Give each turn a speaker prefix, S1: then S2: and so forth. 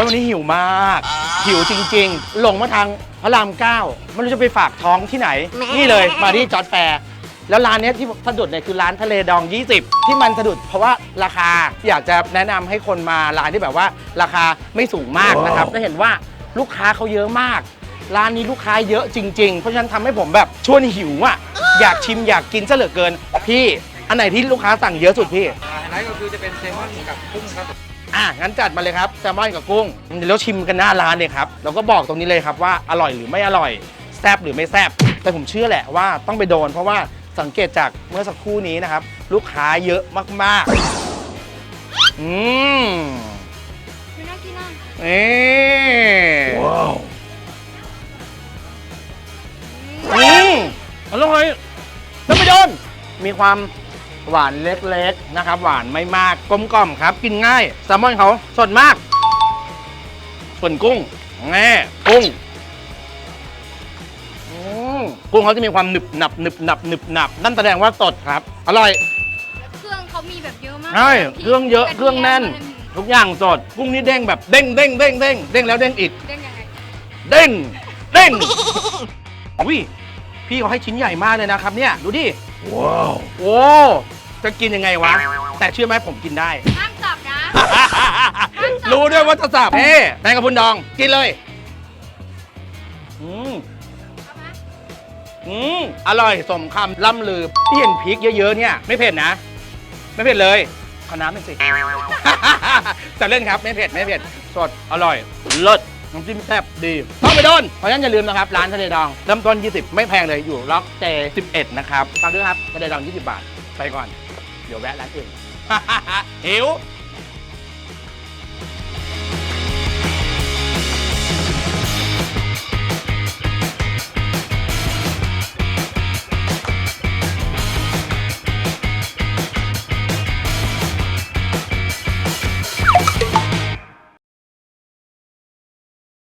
S1: ว่าวันนี้หิวมาก หิวจริงๆหลงมาทางพระรามเก้าไม่รู้จะไปฝากท้องที่ไหน นี่เลยมาที่จอร์ดแฟร์แล้วร้านเนี้ยที่สะดุดเนี่ยคือร้านทะเลดอง 20 ที่มันสะดุดเพราะว่าราคาอยากจะแนะนำให้คนมาร้านที่แบบว่าราคาไม่สูงมากนะครับและเห็นว่าลูกค้าเขาเยอะมาก ร้านนี้ลูกค้าเยอะจริง ๆ เพราะฉะนั้นทำให้ผมแบบชวนหิวอะอยากชิมอยากกินซะเหลือเกิน พี่อันไหนที่ลูกค้าสั่งเยอะสุดพี่
S2: ไฮไลท์ก็คือจะเป็นแซลมอนกับกุ้งครับ
S1: อะงั้นจัดมาเลยครับแซลมอนกับกุ้งเดี๋ยวเราชิมกันหน้าร้านเลยครับเราก็บอกตรงนี้เลยครับว่าอร่อยหรือไม่อร่อยแซบหรือไม่แซบแต่ผมเชื่อแหละว่าต้องไปโดน เพราะว่าสังเกตจากเมื่อสักครู่นี้นะครับ ลูกค้าเยอะมากๆ อืม
S3: ไม่น่ากินอะ
S1: นี่ว้าวอืมอร่อยต้องไปโดนมีความ หวานเล็กๆนะครับ หวานไม่มากกลมกล่อมครับ กินง่ายแซลมอนเขาสดมาก ส่วนกุ้งแง่กุ้งอืมกุ้งเขาจะมีความหนึบหนับหนึบหนับหนึบหนับ นั่นแสดงว่าสดครับ อร่อย
S3: แล้วเครื่องเขามีแบบเยอะมาก
S1: ใช่เครื่องเยอะเครื่องแน่น ทุกอย่างสดกุ้งนี่เด้งแบบเด้งเด้งเด้งเด้งเด้งแล้วเด้งอีก
S3: เด้งยังไง
S1: เด้งเด้งอุ้ย พี่เขาให้ชิ้นใหญ่มากเลยนะครับเนี่ยดูดิว้าวโอ้จะกินยังไงวะ แต่เชื่อไหมผมกินได้
S3: ห้ามจับนะ
S1: รู้ด้วยว่าจะสับเฮ้แมงกะพรุนดองกินเลย อืม
S3: เอามา
S1: อืมอร่อยสมคำล่ำลือที่เห็นพริกเยอะๆเนี่ย ไม่เผ็ดนะ ไม่เผ็ดเลยขอน้ำเป็นอยสิจะเล่นครับ ไม่เผ็ด ไม่เผ็ด สด อร่อยเลิศ น้ำจิ้มแซ่บดีต้องไปโดนเพราะฉะนั้นอย่าลืมนะครับ ร้านทะเลดองเริ่มต้น 20 ไม่แพงเลยอยู่ล็อกเจ11 นะครับฟังด้วยครับทะเลดอง 20 บาท ไปก่อน เดี๋ยวแวะร้านอื่นหิว